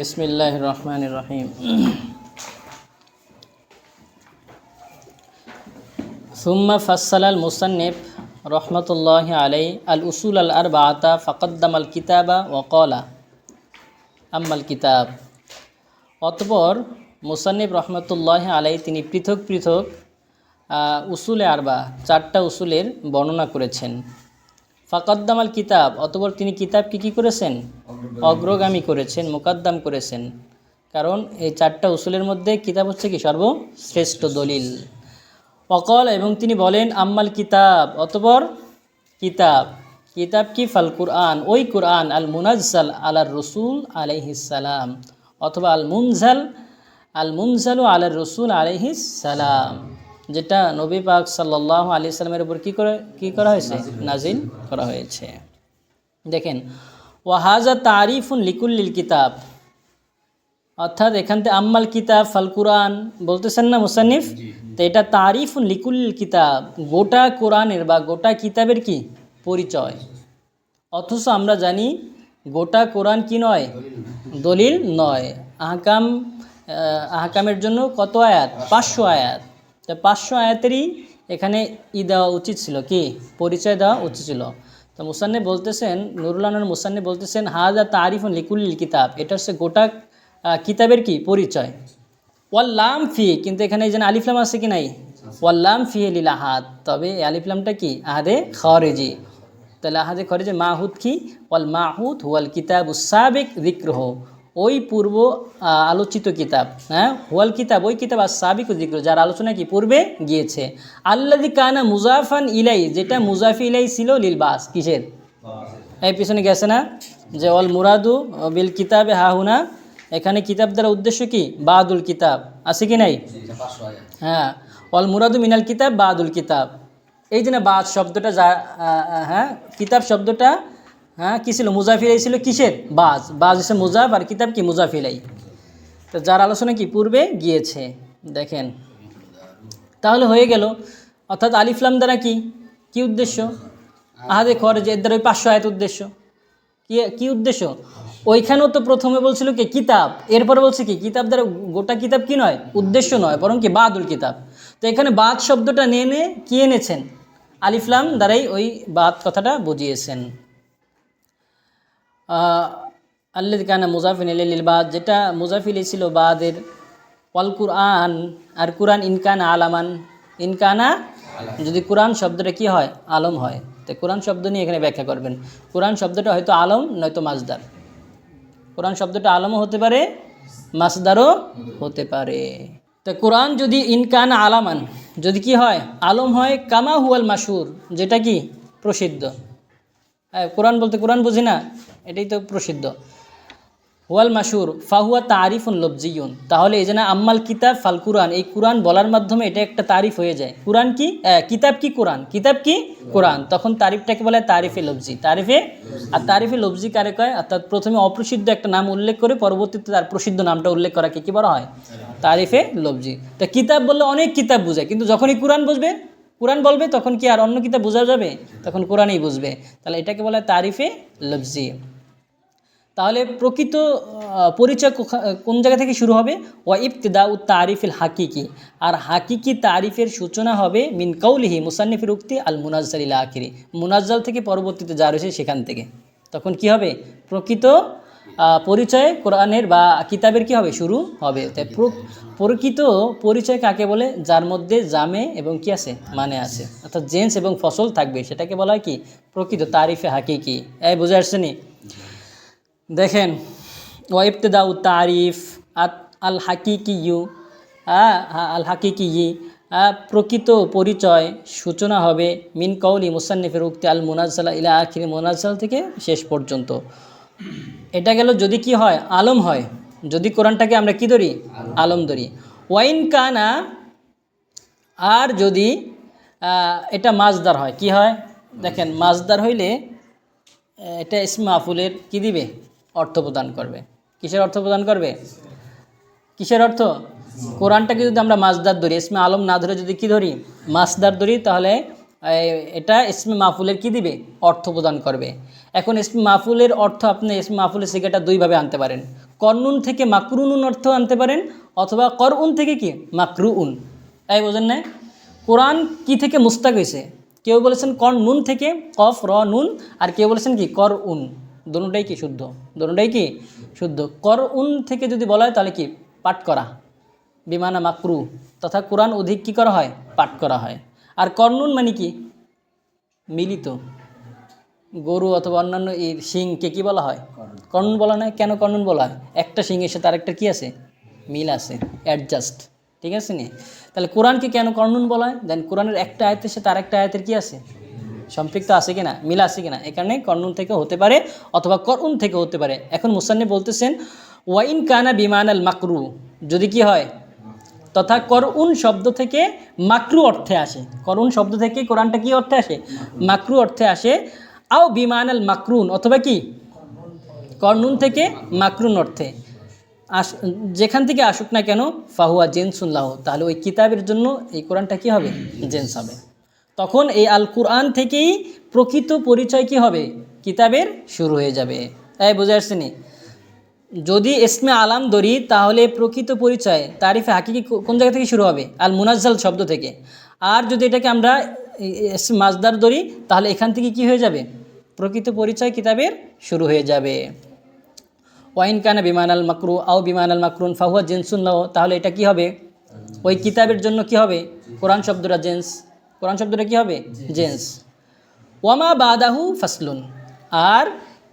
বিসমিল্লাহ রহমান রহিম। সুম্মা ফাসাল আল মুসান্নিফ রহমতুল্লাহ আলাই আল উসুল আল আর বাতা ফকদ্দাম আল কিতাবা ওকলা আম্মাল কিতাব। অতপর মুসান্নিফ রহমতুল্লাহ আলাই তিনি পৃথক পৃথক উসুলে আরবা, চারটা উসুলের বর্ণনা করেছেন। ফাকদ্দাম আল কিতাব অতপর তিনি কিতাবকে কী করেছেন? অগ্রগামী করেছেন। মোকাদ্দাম করেছেন। কারণ এই চারটা উসুলের মধ্যে কিতাব হচ্ছে কি? সর্বশ্রেষ্ঠ দলিল। অকল এবং তিনি বলেন আম্মাল কিতাব অতপর কিতাব। কিতাব কি? ফাল কুরআন। ওই কুরআন আল মুনাজ্জাল আলার রসুল আলাইহিসালাম অথবা আল মুনজাল আল মুনজালু আলার রসুল আলাইহিসালাম যেটা নবী পাক সাল্লাহ আলি সাল্লামের উপর কী করে কী করা হয়েছে? নাজিল করা হয়েছে। দেখেন ওয়াহাজা তারিফুন লিকুল্লিল কিতাব। অর্থাৎ এখান থেকে আম্মাল কিতাব ফাল কুরআন বলতেছেন না মুসানিফ তো এটা তারিফুন লিকুল্লিল কিতাব। গোটা কোরআনের বা গোটা কিতাবের কি? পরিচয়। অথচ আমরা জানি গোটা কোরআন কি নয়? দলিল নয়। আহকাম আহ, আহকামের জন্য কত আয়াত? পাঁচশো আয়াত। তা পাঁচশো আয়াতেরই এখানে ই দেওয়া উচিত ছিল কি? পরিচয় দেওয়া উচিত ছিল। তো মুসান্নে বলতেছেন, নুরুল্লাহর মুসান্নে বলতেছেন হাজা তারিফুন লিকুল্লিল কিতাব। এটা হচ্ছে গোটা কিতাবের কি? পরিচয়। ওয়াল্লাম ফি। কিন্তু এখানে এই যে আলিফলাম আছে কি নাই? ওয়াল্লাম ফি লিল আহাদ। তবে এই আলিফলামটা কি? আহাদে খরেজি তাহলে আহাদে খরেজে মাহুদ কি? ওয়াল মাহুদ ওয়াল কিতাব সাবেক জিক্রহ ওই পূর্ব আলোচিত কিতাব হ্যাঁ? ওয়াল কিতাব ওই কিতাব আর সাবিক জিক্র যার আলোচনা কি পূর্বে গিয়েছে। আল্লাদি কানা মুজাফান ইলাই যেটা মুজাফি ইলাই ছিল লিলবাস কিসের? এই পিছনে গেছে না? যে অল মুরাদু বিল কিতাবে হাহুনা এখানে কিতাব দ্বারা উদ্দেশ্য কি? বাদুল কিতাব আছে কি নাই? হ্যাঁ অল মুরাদু মিনাল কিতাব বাদুল কিতাব। এই যে না বাদ শব্দটা যা হ্যাঁ কিতাব শব্দটা হ্যাঁ কী ছিল? মুজাফিলাই ছিল কিসের? বাজ। বাজ হচ্ছে মুজাফ আর কিতাব কি? মুজাফিলাই তো যার আলোচনা কি? পূর্বে গিয়েছে। দেখেন। তাহলে হয়ে গেল। অর্থাৎ আলিফলাম দ্বারা কি? কি উদ্দেশ্য? আহাদে খরচ এর দ্বারা ওই পাঁচশো আয়াত উদ্দেশ্য। কি কি উদ্দেশ্য? ওইখানেও তো প্রথমে বলছিল কি? কিতাব। এরপরে বলছে কি? কিতাব দ্বারা গোটা কিতাব কি নয়? উদ্দেশ্য নয়, বরং কি? বাদুল কিতাব। তো এখানে বাদ শব্দটা নিয়ে এনে কি এনেছেন? আলিফলাম দ্বারাই ওই বাদ কথাটা বুঝিয়েছেন। আল্লাহ কানা মুজাফিন লিল বাদ, যেটা মুজাফিল ছিল বাদের, ওয়াল কুরআন, আর কুরআন ইনকানা আলামান ইনকানা যদি কোরআন শব্দটা কি হয়? আলম হয়। তো কোরআন শব্দ নিয়ে এখানে ব্যাখ্যা করবেন। কোরআন শব্দটা হয়তো আলম, নয়তো মাজদার। কোরআন শব্দটা আলমও হতে পারে মাসদারও হতে পারে। তো কোরআন যদি ইনকান আলামান, যদি কি হয়? আলম হয় কামা হুয়াল মাসুর যেটা কি? প্রসিদ্ধ। কোরআন বলতে কোরআন বুঝি না? এটাই তো প্রসিদ্ধ। হুয়াল মাসুর ফাহুয়া তারিফুন লবজিউন তাহলে এই যে না, আম্মাল কিতাব ফাল কুরআন, এই কুরআন বলার মাধ্যমে এটা একটা তারিফ হয়ে যায়। কুরআন কি? কিতাব কি কোরআন? কিতাব কি? কোরআন। তখন তারিফটাকে বলে তারিফে লবজি। তারিফে, আর তারিফে লবজি কারে কয়? অর্থাৎ প্রথমে অপ্রসিদ্ধ একটা নাম উল্লেখ করে পরবর্তীতে তার প্রসিদ্ধ নামটা উল্লেখ করাকে কী? বলা হয়? তারিফে লবজি। তা কিতাব বললে অনেক কিতাব বোঝায় কিন্তু যখনই কোরআন বুঝবে কোরআন বলবে, তখন কি আর অন্য কিতাব বোঝা যাবে? তখন কোরআনই বুঝবে। তাহলে এটাকে বলা হয় তারিফে লফজি। তাহলে প্রকৃত পরিচয় কোন জায়গা থেকে শুরু হবে? ওয়া ইবতিদা উ তারিফিল হাকিকি। আর হাকিকি তারিফের সূচনা হবে মিন কৌলিহি মুসান্নিফের উক্তি আল মুনাজ্জাল আখিরি। মুনাজ্জাল থেকে পরবর্তীতে যা রয়েছে সেখান থেকে। তখন কি হবে? প্রকৃত পরিচয় কোরআনের বা কিতাবের কি হবে? শুরু হবে। তাই প্র- প্রকৃত পরিচয় কাকে বলে? যার মধ্যে জামে এবং কি আছে? মানে আছে। অর্থাৎ জেন্স এবং ফসল থাকবে। সেটাকে বলা হয় কি? প্রকৃত তারিফে হাকিকি। এই বুঝে আসছে নি? দেখেন ওয়াইবতদাউ তারিফ আত- আল হাকিকি ইউ আল হাকিকি ই প্রকৃত পরিচয় সূচনা হবে মিন কৌলি মুসান্নিফের উক্তি আল মুনাজ্জালা ইলা আখির মুনাজ্জাল থেকে শেষ পর্যন্ত। এটা গেল যদি কি হয় আলম হয়। যদি কোরআনটাকে আমরা কি ধরি? আলম। ধরি। ওয়াইন কানা আর যদি এটা মাজদার হয় কি হয়? দেখেন মাজদার। হইলে এটা ইসমা আফুলের কি দিবে? অর্থ প্রদান করবে। কিসের অর্থ প্রদান করবে? কিসের অর্থ? কোরআনটাকে যদি আমরা মাছদার ধরি ইসমা আলম না ধরে যদি কি ধরি? মাছদার ধরি তাহলে এটা ইসমে মাহফুলের কি দিবে? অর্থ প্রদান করবে। এখন ইসমে মাহফুলের অর্থ আপনি ইসমে মাহফুলের সিগাটা দুইভাবে আনতে পারেন। কর্নুন থেকে মাকরুনুন অর্থ আনতে পারেন, অথবা করউন থেকে কি? মাকরুউন। তাই বোঝেন না কোরআন কি থেকে মুস্তাক হয়েছে কেউ বলেছেন কর নুন থেকে কফ, র, নুন, আর কেউ বলেছেন কি? কর উন দুটাই কি শুদ্ধ? দুটাই কি শুদ্ধ? কর উন থেকে যদি বলা হয় তাহলে কি? পাঠ করা। বিমানা মাকরু। তথা কোরআন অধিক কি করা হয়? পাঠ করা হয়। আর কর্নুন মানে কি? মিলিত। গরু অথবা অন্যান্য এই শিংকে কী বলা হয়? কর্নুন বলা নয় কেন কর্নুন বলা হয়? একটা শিংয়ের সাথে আরেকটা কি আছে? মিল আছে অ্যাডজাস্ট ঠিক আছে নি? তাহলে কোরআনকে কেন কর্নুন বলা হয়? দেন কোরআনের একটা আয়তের সাথে আরেকটা আয়তের কি আছে? সম্পৃক্ত আছে কিনা? মিল আছে কিনা? এখানে কর্নুন থেকে হতে পারে অথবা করুন থেকে হতে পারে। এখন মুসান্নে বলতেছেন ওয়াইন কানা বিমান আল মাকরু। যদি কি হয় তথা করউন শব্দ থেকে মাকরু অর্থে আসে। করুন শব্দ থেকে কোরআনটা কি অর্থে আসে? মাকরু অর্থে আসে। আও বিমান আল মাকরুন, অথবা কি? কর্নুন থেকে মাকরুন অর্থে। আস যেখান থেকে আসুক না কেন, ফাহুয়া জেনসুল্লাহ তাহলে ওই কিতাবের জন্য এই কোরআনটা কি হবে? জেন্স হবে। তখন এই আল কোরআন থেকেই প্রকৃত পরিচয় কি হবে? কিতাবের শুরু হয়ে যাবে। তাই বুঝে আসছেনি? যদি এসমে আলাম ধরি তাহলে প্রকৃত পরিচয়, তারিফে হাকিকি কোন জায়গা থেকে শুরু হবে? আল মুনাজ্জাল শব্দ থেকে। আর যদি এটাকে আমরা মাজদার ধরি তাহলে এখান থেকে কি হয়ে যাবে? প্রকৃত পরিচয় কিতাবের শুরু হয়ে যাবে। ওয়াইন কানা বিমান আল মাকরু, আও বিমান আল মাকরুন, ফাহুয়া জেন্সুল্লাহ তাহলে এটা কি হবে? ওই কিতাবের জন্য কি হবে? কোরআন শব্দটা জেন্স। কোরআন শব্দটা কি হবে? জেন্স। ওয়ামা বাদাহু ফাসলুন। আর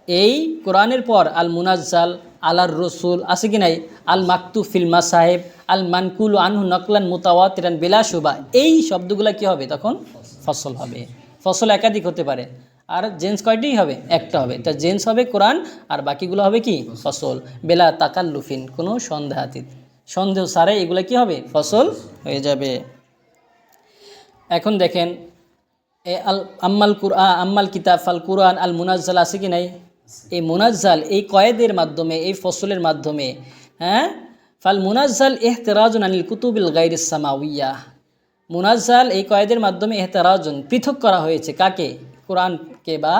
এই কোরআনের পর আল মুনাজ্জাল আলার রসুল, আছে কি নাই? আল মাকতু ফিল্মা সাহেব আল মানকুল আনহু নকলান মুতাওয়াতিরান বেলা শুবা। এই শব্দগুলো কি হবে তখন? ফসল হবে। ফসল একাধিক হতে পারে। আর জেন্স কয়টি হবে? একটা হবে। তা জেন্স হবে কোরআন, আর বাকিগুলো হবে কি? ফসল। বেলা তাকাল্লুফিন, কোনো সন্দেহাতীত সন্দেহ সারে, এগুলো কি হবে? ফসল হয়ে যাবে। এখন দেখেন, এ আল আম্মাল কুরআ আম্মাল কিতাব, ফাল কুরআন, আল মুনাজ্জাল আছে কি নাই? এই মুনাজ্জাল, এই কয়েদের মাধ্যমে, এই ফসলের মাধ্যমে হ্যাঁ? ফাল মুনাজ্জাল এহতেরাজুন আনিল কুতুবিল গাইরিস সামাউইয়া। মুনাজ্জাল এই কয়েদের মাধ্যমে এহতেরাজুন পৃথক করা হয়েছে। কাকে? কোরআনকে বা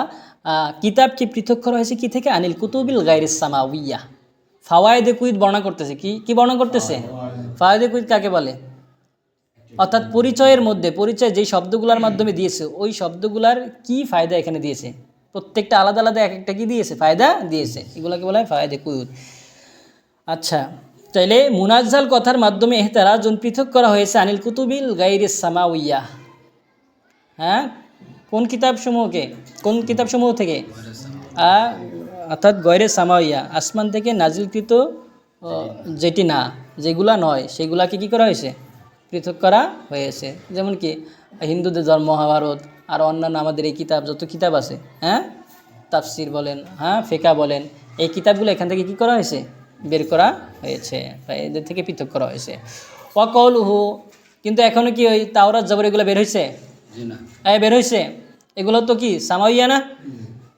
কিতাবকে পৃথক করা হয়েছে কি থেকে? আনিল কুতুবিল গাইরিস সামাউইয়া। ফাওয়ায়েদে কুইদ বর্ণনা করতেছে কি? কি বর্ণনা করতেছে? ফাওয়ায়েদে কুইদ কাকে বলে? অর্থাৎ পরিচয়ের মধ্যে, পরিচয় যেই শব্দগুলোর মাধ্যমে দিয়েছে, ওই শব্দগুলার কি ফায়দা এখানে দিয়েছে? প্রত্যেকটা আলাদা আলাদা এক একটা কি দিয়েছে? ফায়দা দিয়েছে। এগুলোকে বলা হয় ফায়দে কুয়ুদ আচ্ছা তাইলে মুনাজ্জাল কথার মাধ্যমে এহতারাজন পৃথক করা হয়েছে আনিল কুতুবিল গাইরিস সামাউইয়া। হ্যাঁ? কোন কিতাবসমূহকে? কোন কিতাবসমূহ থেকে? অর্থাৎ গয়রে সামাউইয়া। আসমান থেকে নাজিলকৃত যেটি না, যেগুলা নয়, সেগুলাকে কি করা হয়েছে? পৃথক করা হয়েছে। যেমন কি হিন্দুদের ধর্ম মহাভারত আর অন্যান্য আমাদের এই কিতাব যত কিতাব আছে হ্যাঁ? তাফসির বলেন হ্যাঁ? ফেকা বলেন এই কিতাবগুলো এখান থেকে কি করা হয়েছে? বের করা হয়েছে বা এদের থেকে পৃথক করা হয়েছে। ওয়াকলহু কিন্তু এখনও কি ওই তাওরাত জবর এগুলো বের হয়েছে? হ্যাঁ বের হয়েছে। এগুলো তো কি সামাইয়া না?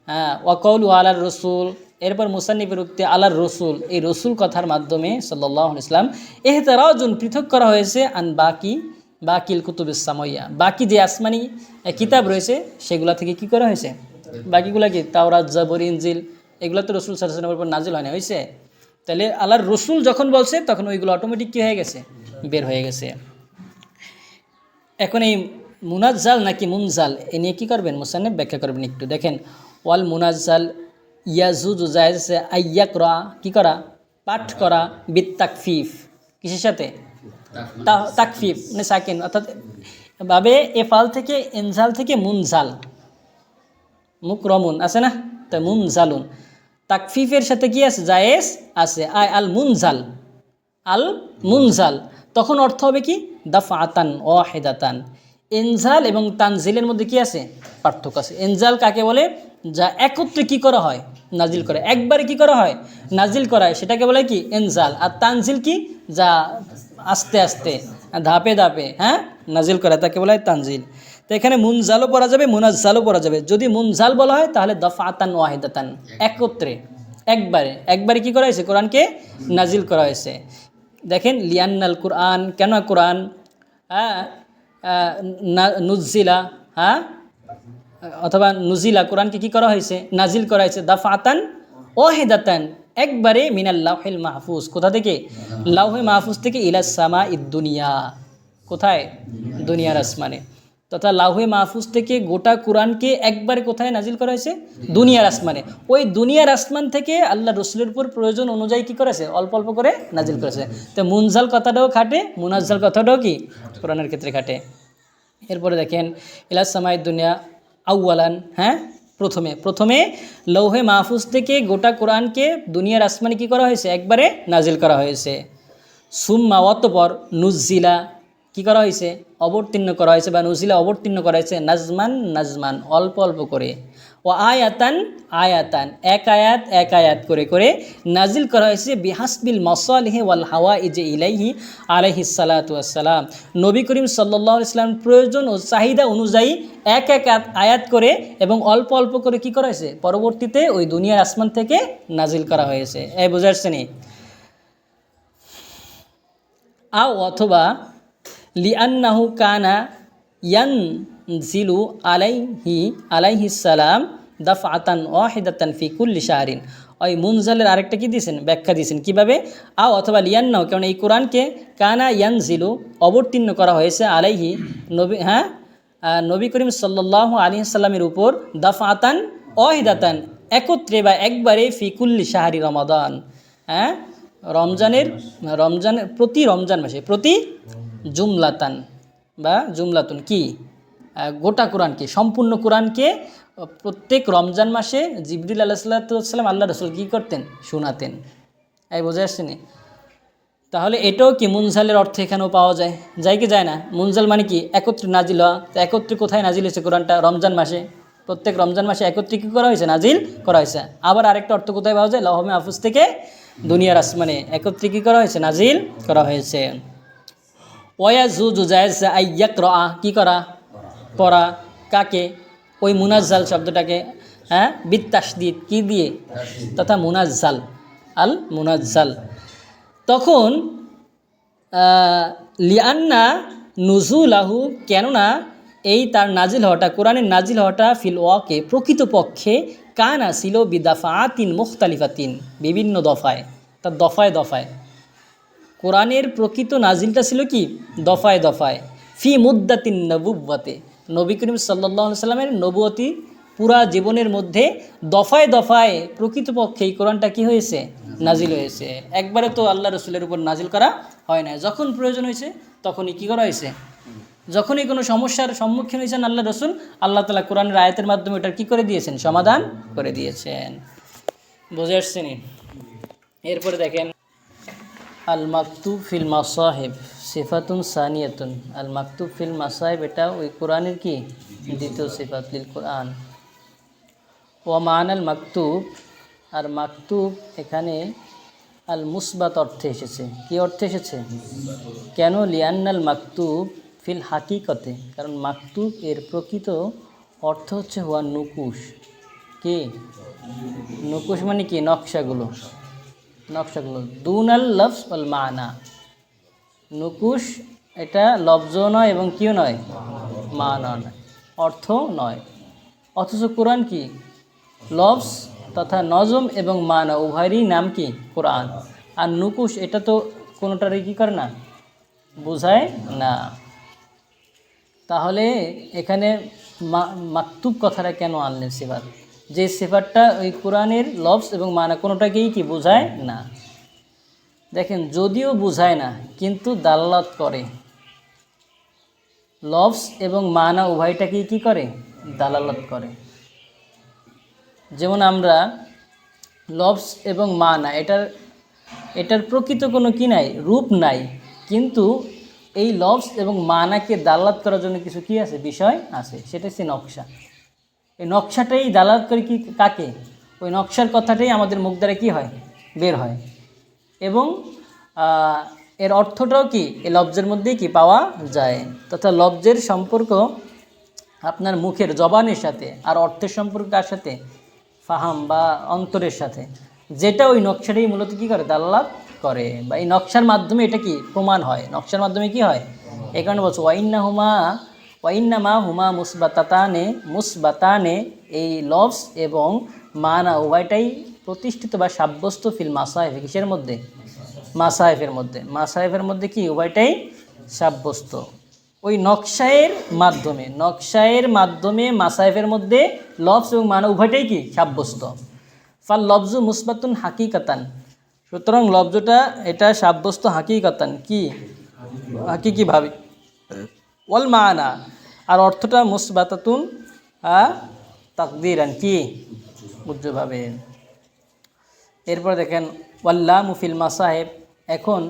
হ্যাঁ ওয়াকৌল আলার রসুল এরপর মুসান্নিফের উক্তি আলার রসুল এই রসুল কথার মাধ্যমে সাল্লাহ ইসলাম এহতারাজন পৃথক করা হয়েছে আন বাকি বাকিল কুতুব সামাইয়া। বাকি যে আসমানি কিতাব রয়েছে, সেগুলা থেকে কি করা হয়েছে? বাকিগুলা কি তাওরাত, জাবর, ইনজিল, এগুলো তো রসুল সাল্লামের উপর নাজিল হয় না হয়েছে তাহলে আল্লাহর রসুল যখন বলছে, তখন ওইগুলো অটোমেটিক কী হয়ে গেছে? বের হয়ে গেছে। এখন এই মুনাজ্জাল নাকি মুনজাল, এ নিয়ে কী করবেন? মুসান্নেব ব্যাখ্যা করবেন একটু। দেখেন, ওয়াল মুনাজ্জাল ইয়াজুজ জায়জে আইয়াক রা কী করা? পাঠ করা বিত তাকফিফ কিসের সাথে? তাকফিফ মানে সাকিন, অর্থাৎ ভাবে এফাল থেকে এনজাল থেকে মুনজাল। মুখ রমুন, আছে না? তা মুনজালুন। তাকফিফের সাথে কি আছে? জায়েজ আছে। আয় আল মুনজাল। আল মুনজাল। তখন অর্থ হবে কি? দাফা আতান ও হেদাতান এনজাল এবং তানজিলের মধ্যে কি আছে? পার্থক্য আছে। এনজাল কাকে বলে? যা একত্রে কি করা হয়? নাজিল করে। একবারে কি করা হয়? নাজিল করা হয়। সেটাকে বলে কি? এনজাল। আর তানজিল কি? যা আস্তে আস্তে ধাপে ধাপে হ্যাঁ? নাজিল করা তাকে বলা হয় তানজিল। তো এখানে মুনজালও পড়া যাবে মুনাজ্জালও পড়া যাবে। যদি মুনজাল বলা হয় তাহলে দফা আতান ওয়াহেদাতান একত্রে একবারে। একবারে কি করা হয়েছে? কোরআনকে নাজিল করা হয়েছে। দেখেন লিয়ান্নাল কোরআন কেন কোরআন? হ্যাঁ আহ, না- নুজ্জিলা হ্যাঁ? অথবা নুজিলা কোরআনকে কি করা হয়েছে? নাজিল করা হয়েছে দাফাতান ও হেদাতান একবারে মিনাল লাউহিল মাহফুজ। কোথা থেকে? লাউহে মাহফুজ থেকে ইলাস সামা ইদ দুনিয়া। কোথায়? দুনিয়ার আসমানে। তথা লাউহে মাহফুজ থেকে গোটা কোরআনকে একবারে কোথায় নাজিল করা হয়েছে? দুনিয়ার আসমানে। ওই দুনিয়ার আসমান থেকে আল্লাহ রসুলের উপর প্রয়োজন অনুযায়ী কি করেছে? অল্প অল্প করে নাজিল করেছে। তো মুনজাল কথাটাও খাটে মুনাজাল কথাটাও কি? কোরআনের ক্ষেত্রে খাটে। এরপরে দেখেন ইলাস সামাই দুনিয়া আউয়ালান হ্যাঁ? প্রথমে প্রথমে লৌহে মাহফুজ থেকে গোটা কোরআনকে দুনিয়ার আসমানে কি করা হয়েছে? একবারে নাজিল করা হয়েছে। সুম্মা অতপর নুজিলা কি করা হয়েছে? অবতীর্ণ করা হয়েছে বা নুজিলা অবতীর্ণ করা হয়েছে নাজমান নাজমান, অল্প অল্প করে। ও আয়াতান আয়াতান। এক আয়াত এক আয়াত করে করে নাজিল করা হয়েছে, বিহাসবিল মসালহে ওয়াল হাওয়া ইজে ইলাইহি আলহি সালাতাম নবী করিম সাল্লাহ ইসলাম প্রয়োজন ও চাহিদা অনুযায়ী এক এক আয়াত- করে এবং অল্প অল্প করে কি করা হয়েছে? পরবর্তীতে ওই দুনিয়ার আসমান থেকে নাজিল করা হয়েছে। এই বোঝা যাচ্ছে নি আও অথবা লিআন্নাহু কানা ইয়ান জিলু আলাইহি আলাইহি সালাম দাফআতান ওয়াহিদাতান ফি কুল্লি শাহরিন। ওই মুনজালের আরেকটা কি দিয়েছেন? ব্যাখ্যা দিয়েছেন। কীভাবে? আও অথবা লিয়ান্নাও কারণ এই কোরআনকে কানা ইয়ান জিলু অবতীর্ণ করা হয়েছে আলাইহি নবী হ্যাঁ? নবী করিম সাল্লাহ আলী সাল্লামের উপর দাফআতান ওয়াহিদাতান, একত্রে বা একবারে ফি কুল্লি শাহরি রমাদান। হ্যাঁ? রমজানের রমজানের প্রতি রমজান মাসে, প্রতি জুমলাতান বা জুমলাতুন কি? গোটা কোরআনকে, সম্পূর্ণ কোরআনকে প্রত্যেক রমজান মাসে জিবরিল আল্লাহ সাল্লাম আল্লাহ রসুল কী করতেন? শোনাতেন। এই বোঝা আসছে? তাহলে এটাও কি মুনজালের অর্থ এখানেও পাওয়া যায়? যাই কি যায় না? মুনজাল মানে কি? একত্রে নাজিল হওয়া। তো একত্রে কোথায় নাজিল হয়েছে কোরআনটা? রমজান মাসে। প্রত্যেক রমজান মাসে একত্রে কী করা হয়েছে? নাজিল করা হয়েছে। আবার আরেকটা অর্থ কোথায় পাওয়া যায়? লহমে আফুজ থেকে দুনিয়ার আসমানে একত্রে কী করা হয়েছে? নাজিল করা হয়েছে। ওয়া জু জু জুজায়জ আইয়াক রা কী করা? পড়া। কাকে? ওই মুনাজ্জাল শব্দটাকে হ্যাঁ বিত্তাসদিদ কি দিয়ে? তথা মুনাজ্জাল, আল মুনাজ্জাল। তখন লিয়ান্না লিয়ান্না নুজুলাহু, কেননা এই তার নাজিল হওয়াটা, কোরআনের নাজিল হওয়াটা ফিল ওয়াকে প্রকৃতপক্ষে কানা ছিল বিদাফাতিন মুখতালিফাতিন, বিভিন্ন দফায় তার দফায় দফায়। কোরআনের প্রকৃত নাজিলটা ছিল কি? দফায় দফায়। ফি মুদ্দাতিন নবুব্বতে নবী করিম সাল্লাহ সাল্লামের নবুয়তি পুরা জীবনের মধ্যে দফায় দফায় প্রকৃতপক্ষে এই কোরআনটা কি হয়েছে? নাজিল হয়েছে। একবারে তো আল্লাহ রসুলের উপর নাজিল করা হয় না যখন প্রয়োজন হয়েছে তখনই কি করা হয়েছে? যখনই কোনো সমস্যার সম্মুখীন হয়েছেন আল্লাহ রসুল, আল্লাহ তালা কোরআনের আয়াতের মাধ্যমে ওটার কি করে দিয়েছেন? সমাধান করে দিয়েছেন। বুঝে আসছেনি? এরপরে দেখেন আল মাকতুব ফিল মাসাহেব, সিফাতুন সানিয়াতুন। আল মাকতুব ফিল মাসাহেব, এটা ওই কোরআনের কি? দ্বিতীয় সিফাত লিল কোরআন। ও মান আল মাকতুব, আর মাকতুব এখানে আল মুসবাত অর্থে এসেছে। কি অর্থে এসেছে? কেন? লিয়ান্নাল মাকতুব ফিল হাকিকতে, কারণ মাকতুব এর প্রকৃত অর্থ হচ্ছে হওয়া নুকুশ। কি? নুকুশ মানে কি? নকশাগুলো। নকশাগুলো। দুনাল লফস অল মানা। নুকুশ, এটা লফজও নয় এবং কিও নয়? মানা নয়। অর্থ নয়। অথচ কোরআন কি? লফস তথা নজম এবং মানা উভয়েরই নাম কি? কোরআন। আর নুকুশ, এটা তো কোনোটারই কী করে না? বোঝায় না। তাহলে এখানে মাকতুব কথাটা কেন আনলেন সেবার? যে সেফারটা ওই কোরআনের লফস এবং মানা কোনোটাকেই কি বোঝায় না। দেখেন, যদিও বোঝায় না, কিন্তু দালালত করে। লফস এবং মানা উভয়টাকেই কি করে? দালালত করে। যেমন আমরা লফস এবং মানা, এটার এটার প্রকৃত কোনো কি নাই, রূপ নাই, কিন্তু এই লফস এবং মানাকে দালাত করার জন্য কিছু কি আছে? বিষয় আছে, সেটা হচ্ছে নকশা। এই নকশাটাই দালাত করে কি, কাকে? ওই নকশার কথাটাই আমাদের মুখ দ্বারা কী হয়? বের হয়। এবং এর অর্থটাও কি? এই লব্জের মধ্যেই কি পাওয়া যায়? তথা লব্জের সম্পর্ক আপনার মুখের জবানের সাথে আর অর্থের সম্পর্ক কার সাথে? ফাহাম বা অন্তরের সাথে। যেটা ওই নকশাটাই মূলত কী করে? দাল্লাত করে। বা এই নকশার মাধ্যমে এটা কি প্রমাণ হয়? নকশার মাধ্যমে কি হয়? এই কারণে বলছো ওয়াইন্না হুমা ওয়াইন্নামা হুমা মুসবাতানে মুসবাতানে, এই লভস এবং মানা উভয়টাই প্রতিষ্ঠিত বা সাব্যস্ত ফিল মাসাহেফ কিসের মধ্যে? মাসাহেফের মধ্যে। মাসাহেফের মধ্যে কি? উভয়টাই সাব্যস্ত। ওই নকশায়ের মাধ্যমে নকশায়ের মাধ্যমে মাসাহেফের মধ্যে লভস এবং মানা উভয়টাই কি? সাব্যস্ত। ফাল লফজু মুসবাতুন হাকিকাতান। সুতরাং লফজটা, এটা সাব্যস্ত হাকিকাতান। কি? হাকিকিভাবে। ওয়াল মানা। আর অর্থটা মুসবাতাতুন তাকদিরান, কি? উজ্জ্বভাবে এরপর দেখেন ওয়াল্লা মুফিল মাসাহেব এখন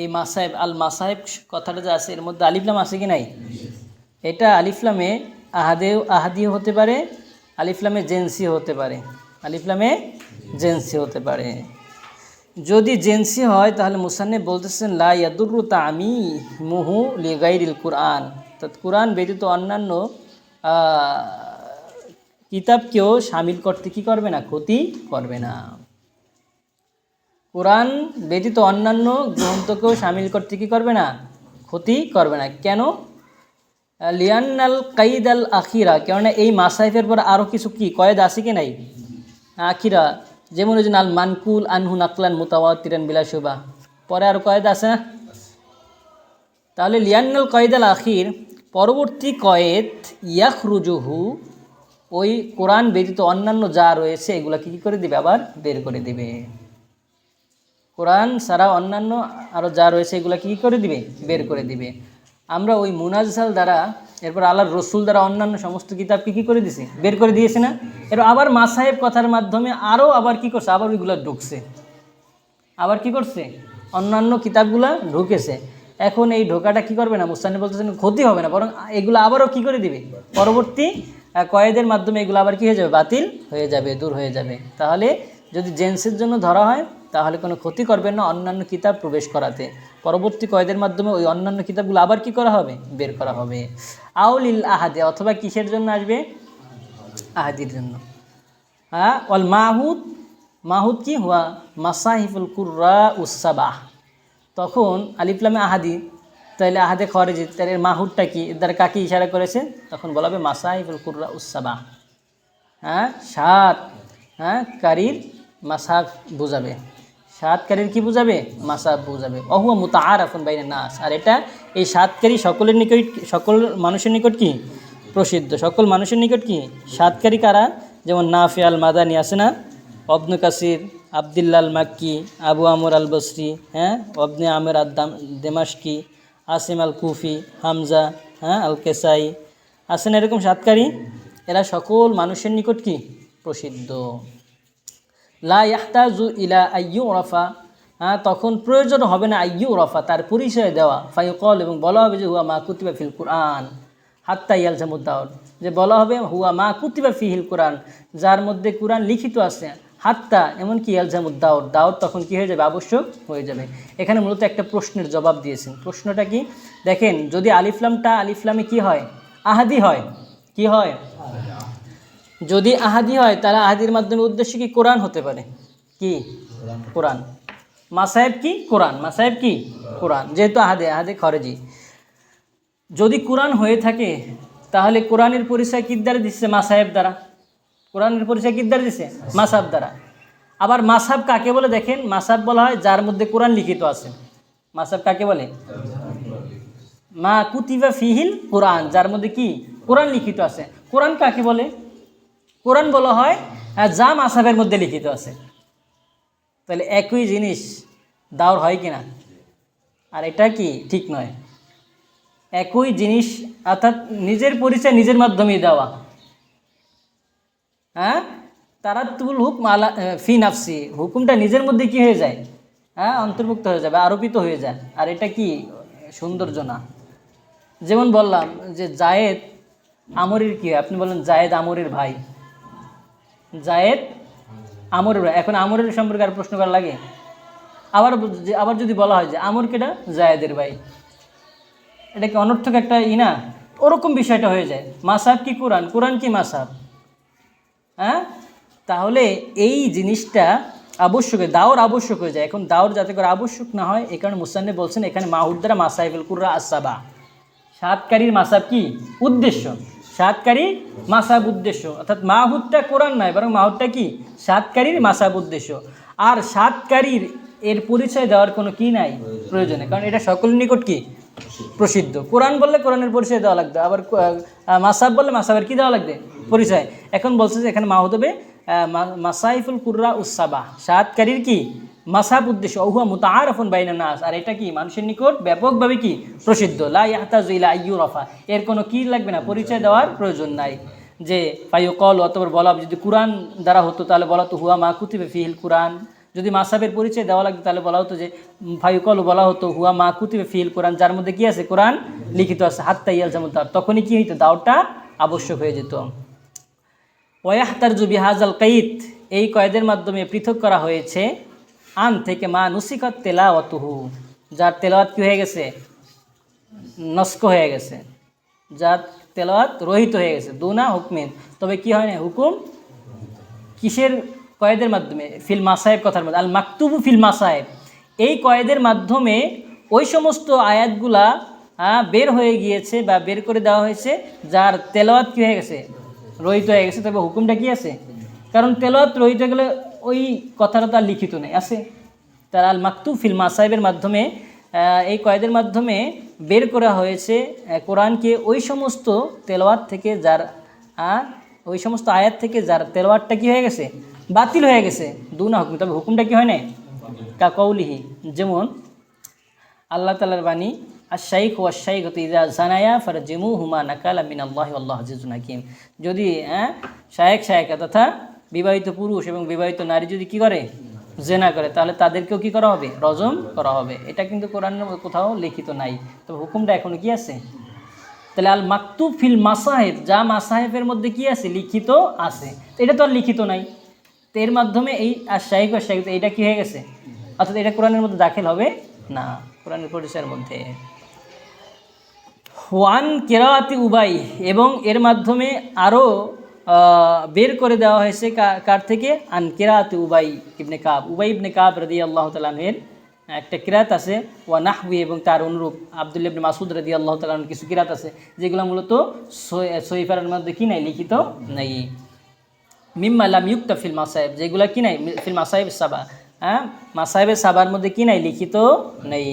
এই মাসাহেব আল মাসাহেব কথাটা যে আছে, এর মধ্যে আলিফলাম আছে কি নাই? এটা আলিফলামে আহাদেও, আহাদিও হতে পারে আলিফলামে জেন্সি হতে পারে। আলিফলামে জেন্সি হতে পারে। যদি জেন্সি হয়, তাহলে মুসান্নে বলতেছেন, লা ইয়াদুরু তামি মুহু লিগাইরিল কুরআন। অর্থাৎ কোরআন ব্যতীত অন্যান্য কিতাবকেও সামিল করতে কি করবে না? ক্ষতি করবে না। কোরআন ব্যতীত অন্যান্য গ্রন্থকেও সামিল করতে কি করবে না? ক্ষতি করবে না। কেন? লিয়ান্নাল কাইদ আল আখিরা, কেননা এই মাসাইফের পর আরও কিছু কি? কয়েদ আছে কি নাই? আখিরা। যেমন ওই নাল মানকুল আনহু নাকলান মুতাওয়াতিরান বিলাসুবা পরে আর কয়েদ আছে? না তাহলে লিয়ান্নাল কয়েদ আল আখির, পরবর্তী কয়েদ ইয়াখরুজুহু, ওই কোরআন ব্যতীত অন্যান্য যা রয়েছে, এগুলা কী করে দিবে? আবার বের করে দিবে। কোরআন ছাড়া অন্যান্য আরও যা রয়েছে, এগুলা কী করে দিবে? বের করে দিবে। আমরা ওই মুনাজাল দ্বারা, এরপর আল্লাহর রসুল দ্বারা অন্যান্য সমস্ত কিতাবকে কী করে দিছি? বের করে দিয়েছে না? এরপর আবার মাসাহেব কথার মাধ্যমে আরও আবার কি করছে? আবার ওইগুলো ঢুকছে। আবার কি করছে? অন্যান্য কিতাবগুলা ঢুকেছে। এখন এই ঢোকাটা কি করবে না? মুস্তানি বলতেছেন ক্ষতি হবে না, বরং এগুলো আবারও কি করে দিবে? পরবর্তী কয়েদের মাধ্যমে এগুলো আবার কি হয়ে যাবে? বাতিল হয়ে যাবে, দূর হয়ে যাবে। তাহলে যদি জেন্সের জন্য ধরা হয় তাহলে কোনো ক্ষতি করবে না অন্যান্য কিতাব প্রবেশ করাতে। পরবর্তী কয়েদের মাধ্যমে ওই অন্যান্য কিতাবগুলো আবার কি করা হবে? বের করা হবে। আউলিল আহাদে, অথবা কিসের জন্য আসবে? আহাদির জন্য। হ্যাঁ অল মাহুদ মাহুদ কি? হুয়া মাসাহিফুল কুর্রা উসাবাহ তখন আলিফলামে আহাদি তাহলে আহাদে খরেজি তাহলে মাহুদটা কি? দ্বারা কাকে ইশারা করেছে? তখন বলা হবে মাসাহিফুল কুর্রা উসাবাহ হ্যাঁ সাত হ্যাঁ কারির মাসাক বুঝাবে। সাতকারীর কি বুঝাবে? মাসাব বুঝাবে। অহুয়া মুতা আর এখন বাইরে নাস। আর এটা এই সাতকারী সকলের নিকট সকল মানুষের নিকট কি? প্রসিদ্ধ। সকল মানুষের নিকট কি? সাতকারী কারা? যেমন নাফি আল মাদানি আছে না? অবনু কাসির আবদুল্লাল মাক্কি, আবু আমর আল বসরি হ্যাঁ? অবনে আমের আদাম দেমাশকি, আসিম আল কুফি, হামজা হ্যাঁ? আল কেসাই। আছেন এরকম সাতকারী? এরা সকল মানুষের নিকট কি? প্রসিদ্ধ। লা ইলা আইয়ু ওরফা হ্যাঁ তখন প্রয়োজন হবে না আইয়ু ওরফা তার পরিচয় দেওয়া। ফাইকল এবং বলা হবে যে হুয়া মা কুতিবা ফিল কুরআন, হাত্তা ইয়াল জামুদ্দাউর যে বলা হবে হুয়া মা কুতিবা ফিহিল কোরআন, যার মধ্যে কোরআন লিখিত আছে। হাত্তা, এমনকি ইয়ালজামুদ্দাউর দাউর তখন কি হয়ে যাবে? আবশ্যক হয়ে যাবে। এখানে মূলত একটা প্রশ্নের জবাব দিয়েছেন। প্রশ্নটা কি? দেখেন, যদি আলিফলামটা আলিফলামে কি হয়? আহাদি হয়। কি হয়? যদি আহাদি হয়, তাহলে আহাদির মাধ্যমে উদ্দেশ্য কি কোরআন হতে পারে? কি? কোরআন। মাসাহেব কি? কোরআন। মাসাহেব কি? কোরআন। যেহেতু আহাদে আহাদে খরেজি। যদি কোরআন হয়ে থাকে, তাহলে কোরআনের পরিচয় কির দ্বারা দিচ্ছে মাসাহেব দ্বারা। কোরআনের পরিচয় কির দ্বারা দিচ্ছে মাসাব দ্বারা। আবার মাসাব কাকে বলে দেখেন? মাসাব বলা হয় যার মধ্যে কোরআন লিখিত আছে। মাসাব কাকে বলে? মা কুতিবা ফিহিল কোরআন, যার মধ্যে কি? কোরআন লিখিত আছে। কোরআন কাকে বলে? কোরআন বলা হয় যা মাসাবের মধ্যে লিখিত আছে। তাহলে একই জিনিস দাওর হয় কিনা? আর এটা কি? ঠিক নয়। একই জিনিস অর্থাৎ নিজের পরিচয় নিজের মাধ্যমেই দেওয়া। হ্যাঁ? তারাতুল হুকম আলা আহ, ফি নাফসি। হুকুমটা নিজের মধ্যে কি হয়ে যায়? হ্যাঁ? অন্তর্ভুক্ত হয়ে যাবে আরোপিত হয়ে যায়। আর এটা কি? সৌন্দর্য না। যেমন বললাম যে জায়েদ আমরের কি হয়? আপনি বলেন জায়েদ আমরের ভাই। জায়েদ, আমরের ভাই এখন আমরের সম্পর্কে আর প্রশ্ন করা লাগে? আবার আবার যদি বলা হয় যে আমর কেটা জায়েদের ভাই। এটা কি অনর্থক একটা ই না? ওরকম বিষয়টা হয়ে যায়। মাসাব কি কোরআন? কোরআন কি মাসাব? হ্যাঁ? তাহলে এই জিনিসটা আবশ্যক দাওর আবশ্যক হয়ে যায়। এখন দাওর যাতে করে আবশ্যক না হয় এই কারণে মুসান্নে বলছেন এখানে মাহুদ দ্বারা মাসাইফুল কুর্রা আসাবা সাতকারীর মাসাব কি? উদ্দেশ্য। সাতকারী মাসাব উদ্দেশ্য। অর্থাৎ মাহুদটা কোরআন নয়, বরং মাহুদটা কি? সাতকারীর মাসাব উদ্দেশ্য। আর সাতকারীর এর পরিচয় দেওয়ার কোনো কি নাই? প্রয়োজনে। কারণ এটা সকলের নিকট কি? প্রসিদ্ধ। কোরআন বললে কোরআনের পরিচয় দেওয়া লাগবে, আবার মাসাব বললে মাসাবের কি দেওয়া লাগবে? পরিচয়। এখন বলছে যে এখানে মাহুদ হবে মাসাইফুল কুর্রা উসাবা সাতকারীর কি? মাসাব উদ্দেশ্য, ওহুয়া মুতাআরফুন বাইনা নাস। আর এটা কি? মানুষের নিকট ব্যাপকভাবে কি? প্রসিদ্ধ। লা ইয়াহতাজু ইলা আইয়ুরাফা এর কোনো কি লাগবে না? পরিচয় দেওয়ার প্রয়োজন নাই। যে ফাইও কল অতবার বলা, যদি কোরআন দ্বারা হতো, তাহলে বলা তো হুয়া মা কুতিবে ফিহিল কোরআন। যদি মাসাবের পরিচয় দেওয়া লাগতো, তাহলে বলা হতো যে ফাইকল বলা হতো, হুয়া মা কুতিবে ফিহিল কোরআন। যার মধ্যে কি আছে? কোরআন লিখিত আছে। হাত্তা ইয়াল তার। তখনই কি হইতো? দাওটা আবশ্যক হয়ে যেত। ওয়াহতার জুবি হাজাল কাইত। এই কয়েদের মাধ্যমে পৃথক করা হয়েছে আন থেকে মা নুসিকত তেলাওয়াতুহু, যার তেলাওয়াত কি হয়ে গেছে? নস্ক হয়ে গেছে। যার তেলাওয়াত রহিত হয়ে গেছে। দুনা হুকমিন। তবে কি হয় না, হুকুম? কিসের কয়েদের মাধ্যমে? ফিল মাসাহেব কথার মধ্যে। আল মাকতুবু ফিল মাসাহেব এই কয়েদের মাধ্যমে ওই সমস্ত আয়াতগুলা বের হয়ে গিয়েছে বা বের করে দেওয়া হয়েছে, যার তেলাওয়াত কী হয়ে গেছে? রহিত হয়ে গেছে। তবে হুকুমটা কি আছে? কারণ তেলাওয়াত রহিত হয়ে গেলে ওই কথাটা তার লিখিত নেই। আছে? তার আল মাকতুব ফিল মাসাহেবের মাধ্যমে এই কয়েদের মাধ্যমে বের করা হয়েছে কোরআনকে ওই সমস্ত তেলাওয়াত থেকে যার ওই সমস্ত আয়াত থেকে যার তেলাওয়াতটা কি হয়ে গেছে? বাতিল হয়ে গেছে। দু না হুকুম। তবে হুকুমটা কি হয় না কা কৌলিহি যেমন, আল্লাহ তালার বাণী আর শাইখ ও শাইখ ইদা জানায়া ফর জেমু হুমা নাকালা আমিন আল্লাহ আল্লাহ আজিজুল হাকিম। যদি হ্যাঁ শায়েক শায়েকা তথা বিবাহিত পুরুষ এবং বিবাহিত নারী যদি কি করে? জেনা করে, তাহলে তাদেরকেও কি করা হবে? রজম করা হবে। এটা কিন্তু কোরআনের কোথাও লিখিত নাই। তবে হুকুমটা এখনও কি আছে? তাহলে আল মাকতুব ফিল মাসাহেব, যা মাসাহেবের মধ্যে কি আছে? লিখিত আছে। এটা তো আর লিখিত নাই। তো এর মাধ্যমে এই আর শাহিক আর শাহিক এটা কি হয়ে গেছে? অর্থাৎ এটা কোরআনের মধ্যে দাখিল হবে? না, কোরআনের পরিচয়ের মধ্যে। ওয়ান কেরাতি উবাই, এবং এর মাধ্যমে আরও বের করে দেওয়া হয়েছে কার থেকে? আন কেরাতি উবাই ইবনে কাব। উবাই ইবনে কাব রদি আল্লাহ তালাহের একটা কিরাত আছে, ওয়া নাহবি এবং তার অনুরূপ আবদুল্লা ইবনে মাসুদ রদি আল্লাহ তালাহর কিছু কিরাত আছে, যেগুলো মূলত সইফারের মধ্যে কি নাই, লিখিত নাই। মিম্মা লাম ইউক্তা ফিল মাসাহেব যেগুলো কি নাই, ফিল মাসাহেব সাবা হ্যাঁ? মাসাহেবের সাবার মধ্যে কি নাই, লিখিত নেই।